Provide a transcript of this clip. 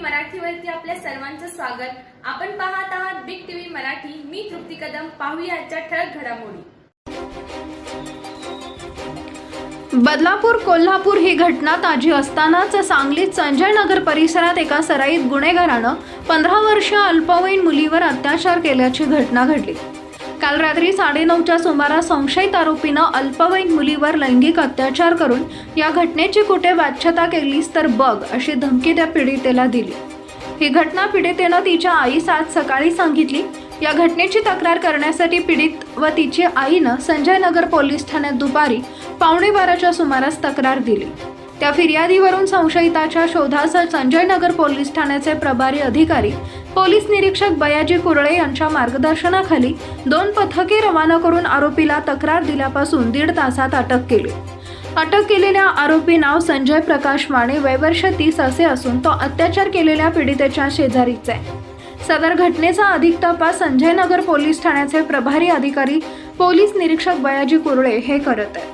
मराठीवरती आपल्या सर्वांचं स्वागत. आपण पाहत आहात बिग टीव्ही मराठी. मी तृप्ती कदम. पाहूया आजच्या ठळक घडामोडी. बदलापूर कोल्हापूर ही घटना ताजी असतानाच सांगलीत संजय नगर परिसरात एका सराईत गुन्हेगारानं पंधरा वर्ष अल्पवयीन मुलीवर अत्याचार केल्याची घटना घडली. काल रात्री साडेनऊच्या सुमारास संशयित आरोपीनं अल्पवयीन मुलीवर लैंगिक अत्याचार करून या घटनेची कुठे वाच्यता केलीस तर बघ अशी धमकी त्या पीडितेला दिली. ही घटना पीडितेनं तिच्या आईस आज सकाळी सांगितली. या घटनेची तक्रार करण्यासाठी पीडित व तिची आईनं संजय नगर पोलीस ठाण्यात दुपारी पावणे बाराच्या सुमारास तक्रार दिली. त्या फिर्यादीवरून संशयिताच्या शोधास संजय नगर पोलीस ठाण्याचे प्रभारी अधिकारी पोलीस निरीक्षक बयाजी कुरळे यांच्या मार्गदर्शनाखाली दोन पथके रवाना करून आरोपीला तक्रार दिल्यापासून दीड तासात अटक केली. अटक केलेल्या आरोपी नाव संजय प्रकाश माने वयवर्ष तीस असे असून तो अत्याचार केलेल्या पीडितेच्या शेजारीच आहे. सदर घटनेचा अधिक तपास संजय नगर पोलीस ठाण्याचे प्रभारी अधिकारी पोलीस निरीक्षक बयाजी कुरळे हे करत आहेत.